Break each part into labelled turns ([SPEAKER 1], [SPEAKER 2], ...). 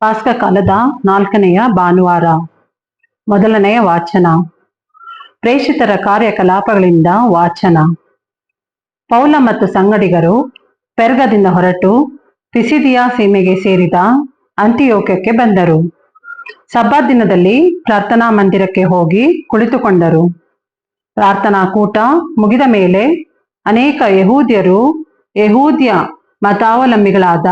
[SPEAKER 1] ಪಾಸ್ಕ ಕಾಲದ ನಾಲ್ಕನೆಯ ಭಾನುವಾರ. ಮೊದಲನೆಯ ವಾಚನ. ಪ್ರೇಷಿತರ ಕಾರ್ಯಕಲಾಪಗಳಿಂದ ವಾಚನ. ಪೌಲ ಮತ್ತು ಸಂಗಡಿಗರು ಪೆರ್ಗದಿಂದ ಹೊರಟು ಪಿಸಿದಿಯಾ ಸೀಮೆಗೆ ಸೇರಿದ ಅಂತಿಯೋಕ್ಯಕ್ಕೆ ಬಂದರು. ಸಬ್ಬಾ ದಿನದಲ್ಲಿ ಪ್ರಾರ್ಥನಾ ಮಂದಿರಕ್ಕೆ ಹೋಗಿ ಕುಳಿತುಕೊಂಡರು. ಪ್ರಾರ್ಥನಾ ಕೂಟ ಮುಗಿದ ಮೇಲೆ ಅನೇಕ ಯಹೂದ್ಯರು, ಯಹೂದ್ಯ ಮತಾವಲಂಬಿಗಳಾದ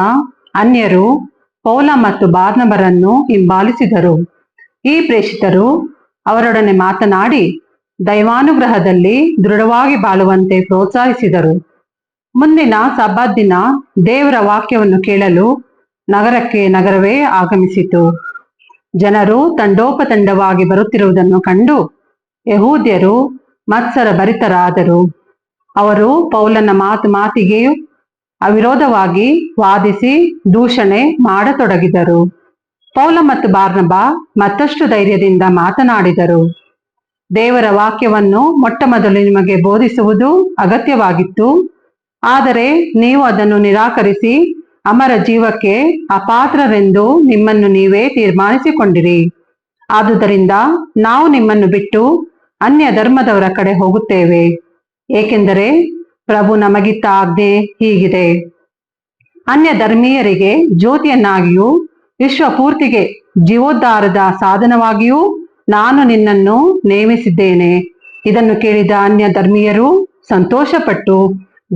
[SPEAKER 1] ಅನ್ಯರು ಪೌಲ ಮತ್ತು ಬಾರ್ನಬರನ್ನು ಹಿಂಬಾಲಿಸಿದರು. ಈ ಪ್ರೇಷಿತರು ಅವರೊಡನೆ ಮಾತನಾಡಿ, ದೈವಾನುಗ್ರಹದಲ್ಲಿ ದೃಢವಾಗಿ ಬಾಳುವಂತೆ ಪ್ರೋತ್ಸಾಹಿಸಿದರು. ಮುಂದಿನ ಸಬ್ಬತ್ ದಿನ ದೇವರ ವಾಕ್ಯವನ್ನು ಕೇಳಲು ನಗರಕ್ಕೆ ನಗರವೇ ಆಗಮಿಸಿತು. ಜನರು ತಂಡೋಪತಂಡವಾಗಿ ಬರುತ್ತಿರುವುದನ್ನು ಕಂಡು ಯಹೂದ್ಯರು ಮತ್ಸರ ಭರಿತರಾದರು. ಅವರು ಪೌಲನ ಮಾತು ಮಾತಿಗೆಯೂ ಅವಿರೋಧವಾಗಿ ವಾದಿಸಿ ದೂಷಣೆ ಮಾಡತೊಡಗಿದರು. ಪೌಲ ಮತ್ತು ಬಾರ್ನಬ ಮತ್ತಷ್ಟು ಧೈರ್ಯದಿಂದ ಮಾತನಾಡಿದರು. ದೇವರ ವಾಕ್ಯವನ್ನು ಮೊಟ್ಟ ಮೊದಲು ನಿಮಗೆ ಬೋಧಿಸುವುದು ಅಗತ್ಯವಾಗಿತ್ತು. ಆದರೆ ನೀವು ಅದನ್ನು ನಿರಾಕರಿಸಿ ಅಮರ ಜೀವಕ್ಕೆ ಅಪಾತ್ರರೆಂದು ನಿಮ್ಮನ್ನು ನೀವೇ ತೀರ್ಮಾನಿಸಿಕೊಂಡಿರಿ. ಆದುದರಿಂದ ನಾವು ನಿಮ್ಮನ್ನು ಬಿಟ್ಟು ಅನ್ಯ ಧರ್ಮದವರ ಕಡೆ ಹೋಗುತ್ತೇವೆ. ಏಕೆಂದರೆ ಪ್ರಭು ನಮಗಿತ್ತ ಆಜ್ಞೆ ಹೀಗಿದೆ. ಅನ್ಯ ಧರ್ಮೀಯರಿಗೆ ಜ್ಯೋತಿಯನ್ನಾಗಿಯೂ ವಿಶ್ವ ಪೂರ್ತಿಗೆ ಜೀವೋದ್ಧಾರದ ಸಾಧನವಾಗಿಯೂ ನಾನು ನಿನ್ನನ್ನು ನೇಮಿಸಿದ್ದೇನೆ. ಇದನ್ನು ಕೇಳಿದ ಅನ್ಯ ಧರ್ಮೀಯರು ಸಂತೋಷಪಟ್ಟು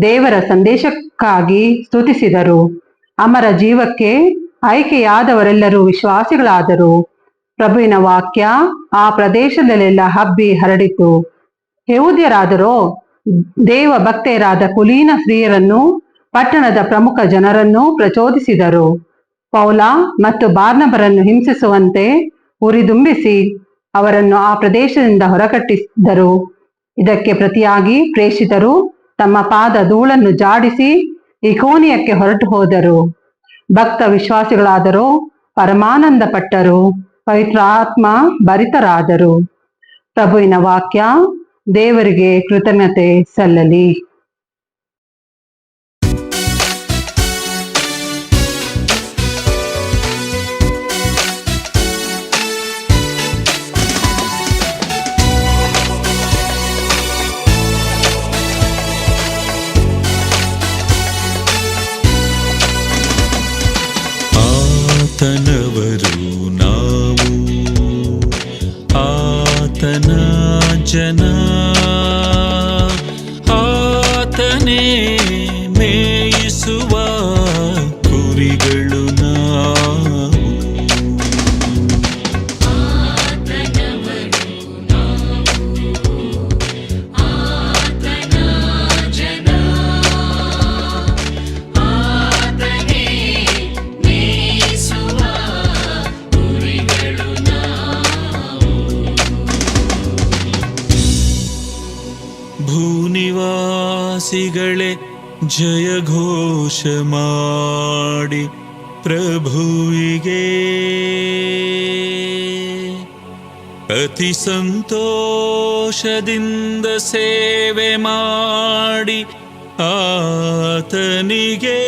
[SPEAKER 1] ದೇವರ ಸಂದೇಶಕ್ಕಾಗಿ ಸ್ತುತಿಸಿದರು. ಅಮರ ಜೀವಕ್ಕೆ ಆಯ್ಕೆಯಾದವರೆಲ್ಲರೂ ವಿಶ್ವಾಸಿಗಳಾದರು. ಪ್ರಭುವಿನ ವಾಕ್ಯ ಆ ಪ್ರದೇಶದಲ್ಲೆಲ್ಲ ಹಬ್ಬಿ ಹರಡಿತು. ಯಹೂದ್ಯರಾದರೋ ದೇವ ಭಕ್ತೆಯರಾದ ಕುಲೀನ ಸ್ತ್ರೀಯರನ್ನು, ಪಟ್ಟಣದ ಪ್ರಮುಖ ಜನರನ್ನು ಪ್ರಚೋದಿಸಿದರು. ಪೌಲ ಮತ್ತು ಬಾರ್ನಬರನ್ನು ಹಿಂಸಿಸುವಂತೆ ಉರಿದುಂಬಿಸಿ ಅವರನ್ನು ಆ ಪ್ರದೇಶದಿಂದ ಹೊರಕಟ್ಟಿಸಿದರು. ಇದಕ್ಕೆ ಪ್ರತಿಯಾಗಿ ಪ್ರೇಷಿತರು ತಮ್ಮ ಪಾದ ಧೂಳನ್ನು ಜಾಡಿಸಿ ಇಕೋನಿಯಕ್ಕೆ ಹೊರಟು ಹೋದರು. ಭಕ್ತ ವಿಶ್ವಾಸಿಗಳಾದರೂ ಪರಮಾನಂದ ಪಟ್ಟರು ಪವಿತ್ರಾತ್ಮ ಭರಿತರಾದರು. ಪ್ರಭುವಿನ ವಾಕ್ಯ ದೇವರಿಗೆ ಕೃತಜ್ಞತೆ ಸಲ್ಲಲಿ.
[SPEAKER 2] ಆತನವರು ಜಯಘೋಷ ಮಾಡಿ ಪ್ರಭುವಿಗೆ. ಅತಿ ಸಂತೋಷದಿಂದ ಸೇವೆ ಮಾಡಿ ಆತನಿಗೆ.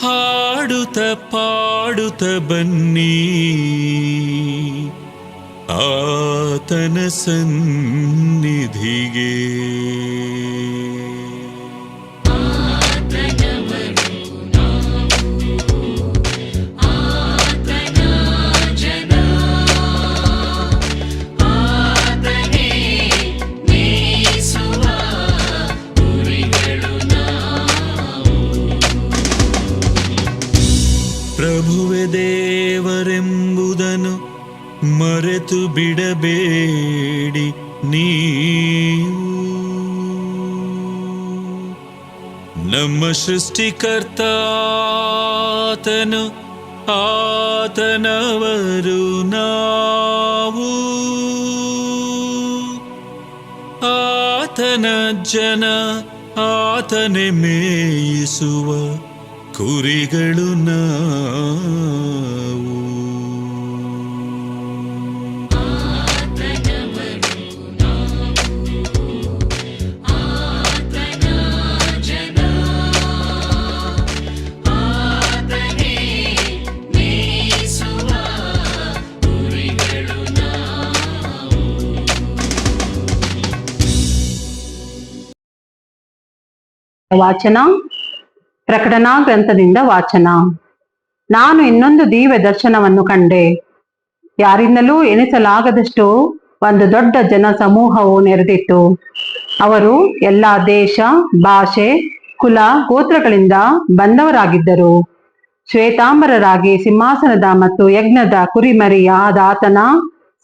[SPEAKER 2] ಹಾಡುತ್ತ ಪಾಡುತ್ತ ಬನ್ನಿ. ಆತನ ಸನ್ನಿಧಿಗೆ. ನಮ್ಮ ಸೃಷ್ಟಿಕರ್ತಾತನು ಆತನವರು ನಾವು. ಆತನ ಜನ ಆತನೆ ಮೇಯಿಸುವ ಕುರಿಗಳು
[SPEAKER 1] ವಾಚನ ಪ್ರಕಟಣಾ ಗ್ರಂಥದಿಂದ ವಾಚನ. ನಾನು ಇನ್ನೊಂದು ದಿವ್ಯ ದರ್ಶನವನ್ನು ಕಂಡೆ. ಯಾರಿಂದಲೂ ಎಣಿಸಲಾಗದಷ್ಟು ಒಂದು ದೊಡ್ಡ ಜನ ಸಮೂಹವು ನೆರೆದಿತ್ತು. ಅವರು ಎಲ್ಲ ದೇಶ, ಭಾಷೆ, ಕುಲ, ಗೋತ್ರಗಳಿಂದ ಬಂದವರಾಗಿದ್ದರು. ಶ್ವೇತಾಂಬರರಾಗಿ ಸಿಂಹಾಸನದ ಮತ್ತು ಯಜ್ಞದ ಕುರಿಮರಿಯ ಆತನ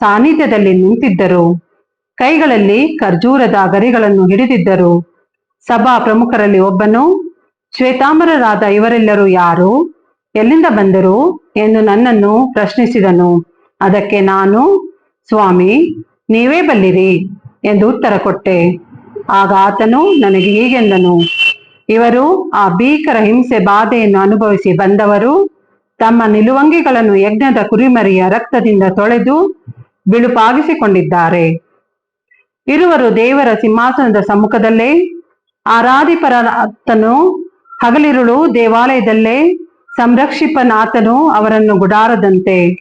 [SPEAKER 1] ಸಾನ್ನಿಧ್ಯದಲ್ಲಿ ನಿಂತಿದ್ದರು. ಕೈಗಳಲ್ಲಿ ಖರ್ಜೂರದ ಗರಿಗಳನ್ನು ಹಿಡಿದಿದ್ದರು. ಸಭಾ ಪ್ರಮುಖರಲ್ಲಿ ಒಬ್ಬನು, ಶ್ವೇತಾಂಬರರಾದ ಇವರೆಲ್ಲರೂ ಯಾರು, ಎಲ್ಲಿಂದ ಬಂದರು ಎಂದು ನನ್ನನ್ನು ಪ್ರಶ್ನಿಸಿದನು. ಅದಕ್ಕೆ ನಾನು, ಸ್ವಾಮಿ, ನೀವೇ ಬಲ್ಲಿರಿ ಎಂದು ಉತ್ತರ ಕೊಟ್ಟೆ. ಆಗ ಆತನು ನನಗೆ ಹೀಗೆಂದನು. ಇವರು ಆ ಭೀಕರ ಹಿಂಸೆ ಬಾಧೆಯನ್ನು ಅನುಭವಿಸಿ ಬಂದವರು, ತಮ್ಮ ನಿಲುವಂಗಿಗಳನ್ನು ಯಜ್ಞದ ಕುರಿಮರಿಯ ರಕ್ತದಿಂದ ತೊಳೆದು ಬಿಳುಪಾಗಿಸಿಕೊಂಡಿದ್ದಾರೆ. ಇರುವರು ದೇವರ ಸಿಂಹಾಸನದ ಸಮ್ಮುಖದಲ್ಲೇ ಆರಾಧಿಪರನಾತನು ಹಗಲಿರುಳು ದೇವಾಲಯದಲ್ಲೇ ಸಂರಕ್ಷಿಪನಾತನು ಅವರನ್ನು ಗುಡಾರದಂತೆ.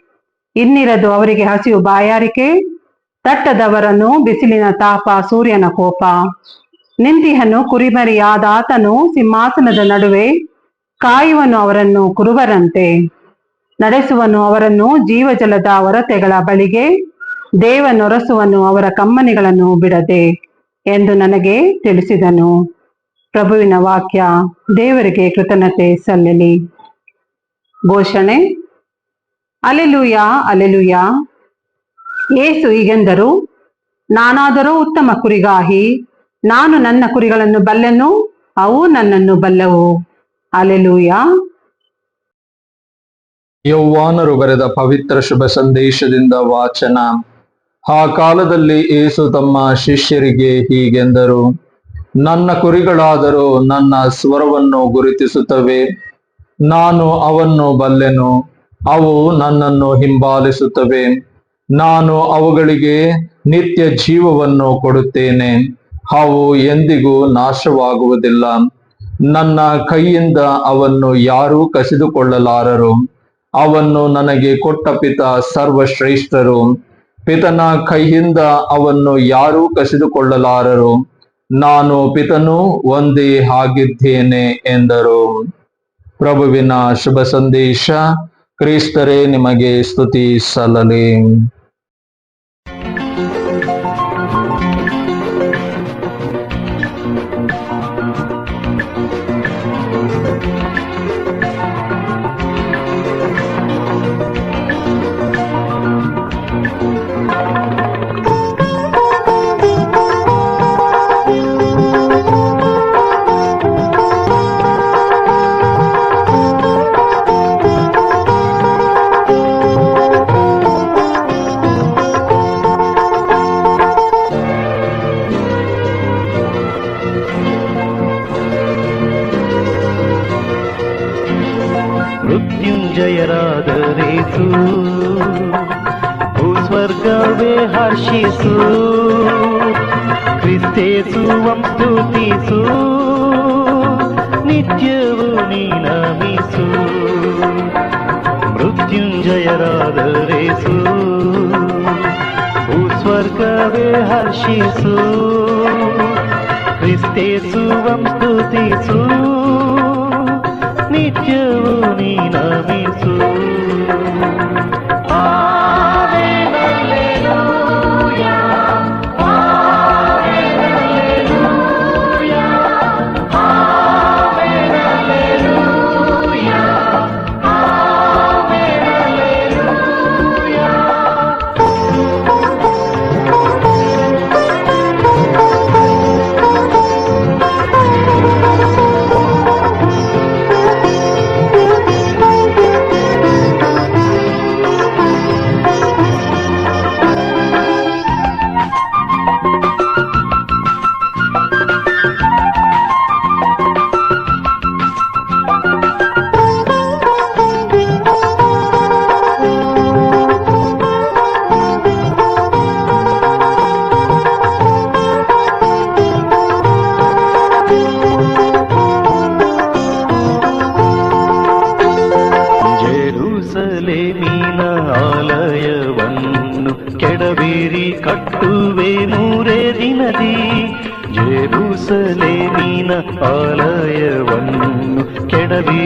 [SPEAKER 1] ಇನ್ನಿರದು ಅವರಿಗೆ ಹಸಿವು ಬಾಯಾರಿಕೆ, ತಟ್ಟದವರನ್ನು ಬಿಸಿಲಿನ ತಾಪ, ಸೂರ್ಯನ ಕೋಪ. ನಿಂತಿಹನು ಕುರಿಮರಿಯಾದಾತನು ಸಿಂಹಾಸನದ ನಡುವೆ ಕಾಯುವನು ಅವರನ್ನು ಕುರುಬರಂತೆ. ನಡೆಸುವನು ಅವರನ್ನು ಜೀವಜಲದ ಒರತೆಗಳ ಬಳಿಗೆ, ದೇವನೊರಸುವನು ಅವರ ಕಮ್ಮನಿಗಳನ್ನು ಬಿಡದೆ. ಎಂದು ನನಗೆ ತಿಳಿಸಿದನು. ಪ್ರಭುವಿನ ವಾಕ್ಯ, ದೇವರಿಗೆ ಕೃತಜ್ಞತೆ ಸಲ್ಲಲಿ. ಘೋಷಣೆ, ಅಲೆಲುಯ ಅಲೆಲುಯ. ಏಸು ಹೀಗೆಂದರು, ನಾನಾದರೂ ಉತ್ತಮ ಕುರಿಗಾಹಿ, ನಾನು ನನ್ನ ಕುರಿಗಳನ್ನು ಬಲ್ಲೆನು, ಅವು ನನ್ನನ್ನು ಬಲ್ಲವು. ಅಲೆಲುಯ.
[SPEAKER 3] ಯೌವಾನರು ಬರೆದ ಪವಿತ್ರ ಶುಭ ಸಂದೇಶದಿಂದ ವಾಚನ. ಆ ಕಾಲದಲ್ಲಿ ಏಸು ತಮ್ಮ ಶಿಷ್ಯರಿಗೆ ಹೀಗೆಂದರು, ನನ್ನ ಕುರಿಗಳಾದರೂ ನನ್ನ ಸ್ವರವನ್ನು ಗುರುತಿಸುತ್ತವೆ, ನಾನು ಅವನ್ನು ಬಲ್ಲೆನು, ಅವು ನನ್ನನ್ನು ಹಿಂಬಾಲಿಸುತ್ತವೆ, ನಾನು ಅವುಗಳಿಗೆ ನಿತ್ಯ ಜೀವವನ್ನು ಕೊಡುತ್ತೇನೆ, ಅವು ಎಂದಿಗೂ ನಾಶವಾಗುವುದಿಲ್ಲ, ನನ್ನ ಕೈಯಿಂದ ಅವನ್ನು ಯಾರೂ ಕಸಿದುಕೊಳ್ಳಲಾರರು, ಅವನ್ನು ನನಗೆ ಕೊಟ್ಟ ಪಿತ ಸರ್ವಶ್ರೇಷ್ಠರು ಪಿತನ ಕೈಯಿಂದ ಅವನ್ನು ಯಾರೂ ಕಸಿದುಕೊಳ್ಳಲಾರರು. ನಾನು ಪಿತನು ಒಂದೇ ಆಗಿದ್ದೇನೆ ಎಂದರು. ಪ್ರಭುವಿನ ಶುಭ ಸಂದೇಶ, ಕ್ರಿಸ್ತರೇ ನಿಮಗೆ ಸ್ತುತಿ ಸಲ್ಲಲಿ.
[SPEAKER 4] ಕ್ರಿಸ್ತೇಸುವಂ ಸ್ತುತಿಸು ನಿತ್ಯವೂ ನೀನಮಿಸು ಮೃತ್ಯುಂಜಯರಾದರೇಸು ಭೂಸ್ವರ್ಗವೇ ಹರ್ಷಿಸು ಕ್ರಿಸ್ತೇಸುವಂ ಸ್ತುತಿಸು ನಿತ್ಯವೂ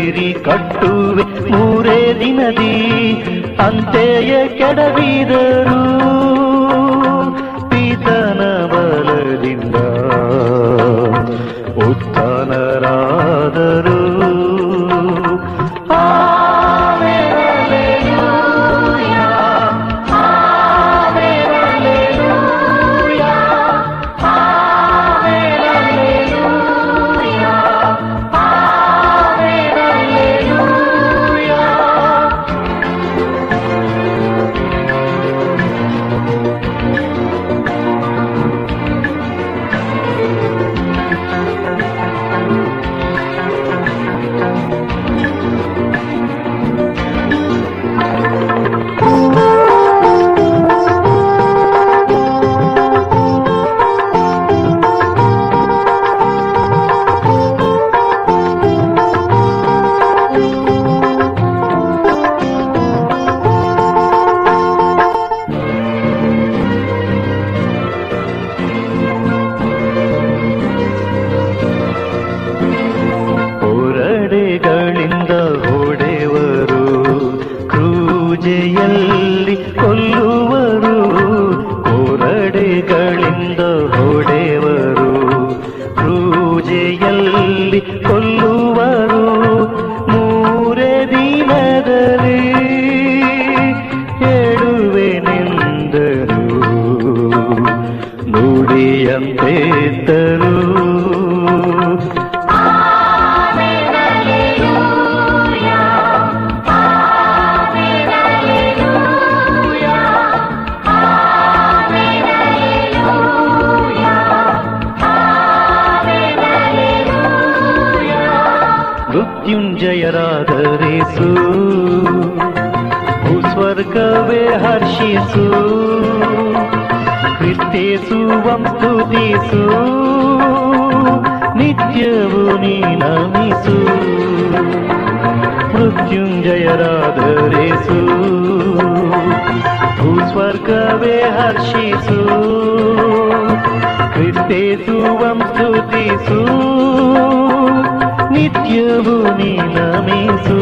[SPEAKER 4] ಕೆಡವೀರಿ ಕಟ್ಟುವೆ ಮೂರೇ ದಿನದಿ ಅಂತೆಯೇ ಕೆಡವಿದರು. காடுகளிந்த ಮೃತ್ಯುಂಜಯರಾದರೇಸು ಭೂಸ್ವರ್ಗವೇ ಹರ್ಷಿಸು ಕ್ರಿಸ್ತೇಸುವಂ ಸ್ತುತಿಸು ನಿತ್ಯವು ನೀ ನಮಿಸು ಮೃತ್ಯುಂಜಯರಾದರೇಸು ಭೂಸ್ವರ್ಗವೇ ಹರ್ಷಿಸು ಕ್ರಿಸ್ತೇಸುವಂ ಸ್ತುತಿಸು నిత్యము నీ నమేసు